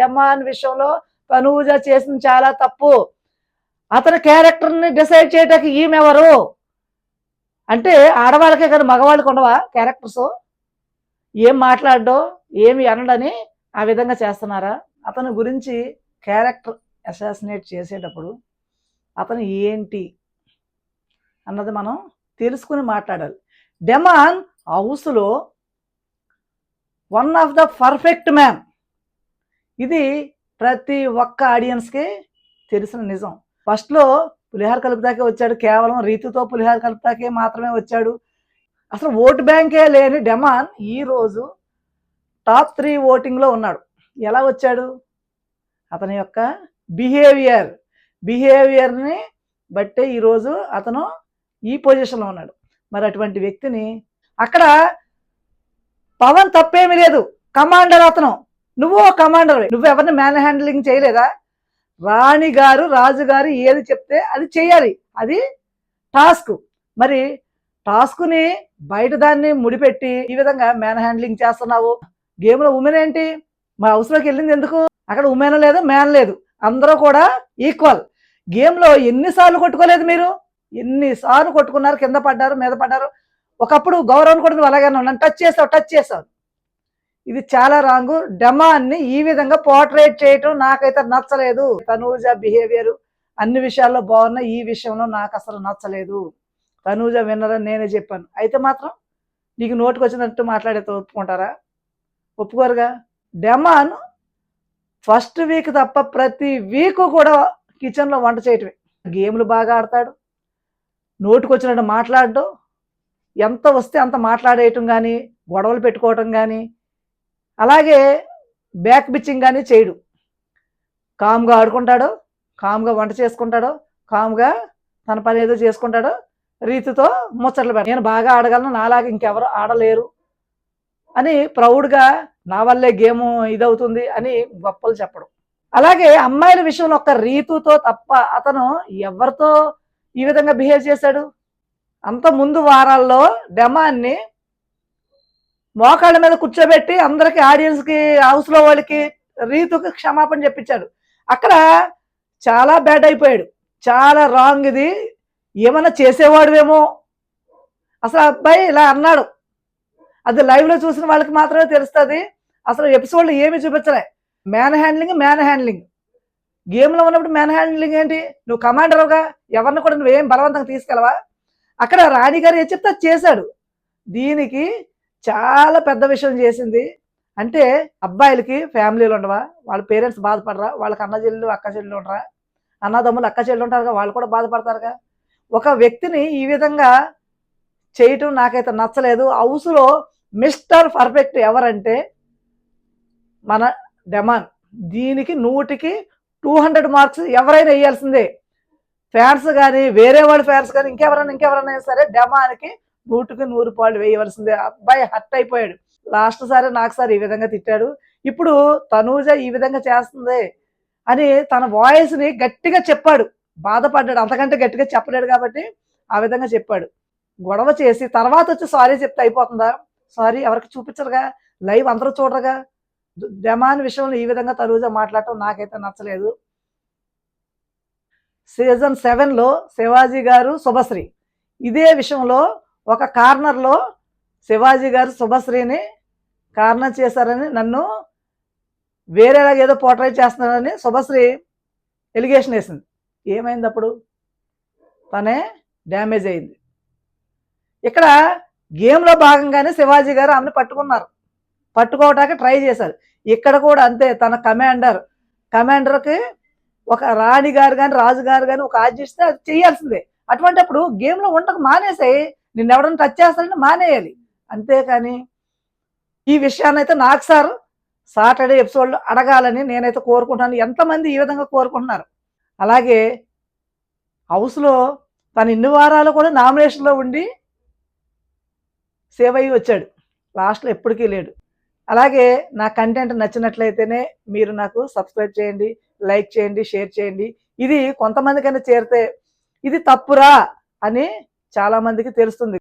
Demon విషయంలో తనూజ చేసింది చాలా తప్పు. అతని క్యారెక్టర్ని డిసైడ్ చేయటానికి ఈమెవరు అంటే ఆడవాళ్ళకే కానీ మగవాళ్ళకి ఉండవా క్యారెక్టర్స్? ఏం మాట్లాడడం ఏమి అనడని ఆ విధంగా చేస్తున్నారా? అతని గురించి క్యారెక్టర్ అసాసినేట్ చేసేటప్పుడు అతను ఏంటి అన్నది మనం తెలుసుకుని మాట్లాడాలి. డెమాన్ హౌస్లో one of the perfect man. ఇది ప్రతి ఒక్క ఆడియన్స్కి తెలిసిన నిజం. ఫస్ట్లో పులిహార కలుపుతాకే వచ్చాడు కేవలం రీతితో పులిహార కలుపుతాకే మాత్రమే వచ్చాడు. అసలు ఓటు బ్యాంకే లేని డెమాన్ ఈరోజు టాప్ త్రీ ఓటింగ్లో ఉన్నాడు. ఎలా వచ్చాడు? అతని యొక్క బిహేవియర్ బిహేవియర్ని బట్టే ఈరోజు అతను ఈ పొజిషన్లో ఉన్నాడు. మరి అటువంటి వ్యక్తిని అక్కడ పవన్ తప్పేమీ లేదు. కమాండర్ అతను. నువ్వు కమాండర్ నువ్వు ఎవరిని మ్యాన్ హ్యాండ్లింగ్ చేయలేదా? రాణి గారు రాజు గారు ఏది చెప్తే అది చేయాలి. అది టాస్క్ మరి టాస్క్ని బయట దాన్ని ముడిపెట్టి ఈ విధంగా మ్యాన్ హ్యాండ్లింగ్ చేస్తున్నావు గేమ్లో ఉమెన్ ఏంటి? మా హౌస్లోకి వెళ్ళింది ఎందుకు? అక్కడ ఉమెన్ లేదు మ్యాన్ లేదు. అందరూ కూడా ఈక్వల్ గేమ్లో ఎన్నిసార్లు కొట్టుకోలేదు మీరు? ఎన్నిసార్లు కొట్టుకున్నారు? కింద పడ్డారు మీద పడ్డారు? ఒకప్పుడు గౌరవం కూడా అలాగే ఉన్నాను టచ్ చేసావు టచ్ చేసావు. ఇది చాలా రాంగు. డెమాన్ని ఈ విధంగా పోర్ట్రేట్ చేయటం నాకైతే నచ్చలేదు. తనూజ బిహేవియర్ అన్ని విషయాల్లో బాగున్నా ఈ విషయంలో నాకు అసలు నచ్చలేదు. తనూజ విన్నరని నేనే చెప్పాను. అయితే మాత్రం నీకు నోటికి వచ్చినట్టు మాట్లాడితే ఒప్పుకుంటారా? ఒప్పుకోరుగా. డెమాన్ ఫస్ట్ వీక్ తప్ప ప్రతి వీక్ కూడా కిచెన్లో వంట చేయటమే. గేమ్లు బాగా ఆడతాడు. నోటికి వచ్చినట్టు మాట్లాడడం. ఎంత వస్తే అంత మాట్లాడేయటం కానీ గొడవలు పెట్టుకోవటం కానీ అలాగే బ్యాక్ బిచ్చింగ్ కానీ చేయడు. కామ్గా ఆడుకుంటాడు కామ్గా వంట చేసుకుంటాడు కామ్గా తన పని ఏదో చేసుకుంటాడు రీతితో ముచ్చట్లు పెట్ట నేను బాగా ఆడగలను నాలాగా ఇంకెవరు ఆడలేరు అని ప్రౌడ్గా నా వల్లే గేమ్ ఇదవుతుంది అని గొప్పలు చెప్పడం. అలాగే అమ్మాయిల విషయంలో ఒక్క రీతుతో తప్ప అతను ఎవరితో ఈ విధంగా బిహేవ్ చేశాడు? అంత ముందు వారాల్లో డెమాన్ని మోకాళ్ళ మీద కూర్చోబెట్టి అందరికి ఆడియన్స్కి హౌస్లో వాళ్ళకి రీతుకి క్షమాపణ చెప్పించాడు. అక్కడ చాలా బ్యాడ్ అయిపోయాడు. చాలా రాంగ్ ఇది. ఏమన్నా చేసేవాడువేమో. అసలు ఆ అబ్బాయి ఇలా అన్నాడు. అది లైవ్లో చూసిన వాళ్ళకి మాత్రమే తెలుస్తుంది. అసలు ఎపిసోడ్లో ఏమీ చూపించలే. Man handling man handling. గేమ్లో ఉన్నప్పుడు మ్యాన్ హ్యాండ్లింగ్ ఏంటి? నువ్వు కమాండర్గా ఎవరిని కూడా నువ్వేం బలవంతంగా తీసుకెళ్ళవా? అక్కడ రాణి గారు ఏ చెప్తే అది చేశాడు. దీనికి చాలా పెద్ద విషయం చేసింది. అంటే అబ్బాయిలకి ఫ్యామిలీలు ఉండవా? వాళ్ళ పేరెంట్స్ బాధపడరా? వాళ్ళకి అన్న చెల్లెలు అక్క చెల్లెలు ఉండరా? అన్నదమ్ములు అక్క చెల్లెలు ఉంటారుగా వాళ్ళు కూడా బాధపడతారుగా? ఒక వ్యక్తిని ఈ విధంగా చేయటం నాకైతే నచ్చలేదు. హౌస్లో మిస్టర్ పర్ఫెక్ట్ ఎవరంటే మన డెమాన్. దీనికి నూటికి టూ హండ్రెడ్ మార్క్స్ ఎవరైనా వేయాల్సిందే. ఫ్యాన్స్ కానీ వేరే వాళ్ళ ఫ్యాన్స్ కానీ ఇంకెవరైనా ఇంకెవరైనా సరే డెమాన్కి నూటికి నూరు పాళ్ళు వేయవలసిందే. అబ్బాయి హర్ట్ అయిపోయాడు. లాస్ట్ సారి నాకు సార్ ఈ విధంగా తిట్టాడు. ఇప్పుడు తనూజ ఈ విధంగా చేస్తుంది అని తన వాయిస్ని గట్టిగా చెప్పాడు. బాధపడ్డాడు. అంతకంటే గట్టిగా చెప్పలేడు కాబట్టి ఆ విధంగా చెప్పాడు. గొడవ చేసి తర్వాత వచ్చి సారీ చెప్తే అయిపోతుందా? సారీ ఎవరికి చూపించరుగా? లైవ్ అందరూ చూడరుగా? డెమాన్ విషయంలో ఈ విధంగా తనూజ మాట్లాడటం నాకైతే నచ్చలేదు. సీజన్ సెవెన్లో శివాజీ గారు శుభశ్రీ. ఇదే విషయంలో ఒక కార్నర్లో శివాజీ గారు శుభశ్రీని కార్నర్ చేశారని నన్ను వేరేలాగా ఏదో పోర్ట్రేట్ చేస్తున్నారని శుభశ్రీ ఎలిగేషన్ వేసింది. ఏమైంది అప్పుడు? తనే డ్యామేజ్ అయింది. ఇక్కడ గేమ్లో భాగంగానే శివాజీ గారు ఆమెను పట్టుకున్నారు. పట్టుకోవటానికి ట్రై చేశారు. ఇక్కడ కూడా అంతే తన కమాండర్ కమాండర్కి ఒక రాణి గారు కానీ రాజు గారు కానీ ఒక ఆర్జిస్తే అది చేయాల్సిందే. అటువంటిప్పుడు గేమ్లో ఉండక మానేసాయి నిన్న ఎవడన్నా టచ్ చేస్తానంటే మానేయాలి. అంతేకాని ఈ విషయాన్ని అయితే నాకు సార్ సాటర్డే ఎపిసోడ్లో అడగాలని నేనైతే కోరుకుంటాను ఎంతమంది ఈ విధంగా కోరుకుంటున్నారు? అలాగే హౌస్లో తను ఇన్ని వారాలు కూడా నామినేషన్లో ఉండి సేవ్ అయ్యి వచ్చాడు. లాస్ట్లో ఎప్పటికీ లేడు. అలాగే నా కంటెంట్ నచ్చినట్లయితేనే మీరు నాకు సబ్స్క్రైబ్ చేయండి లైక్ చేయండి షేర్ చేయండి. ఇది కొంతమందికైనా చేరితే ఇది తప్పురా అని చాలా మందికి తెలుస్తుంది.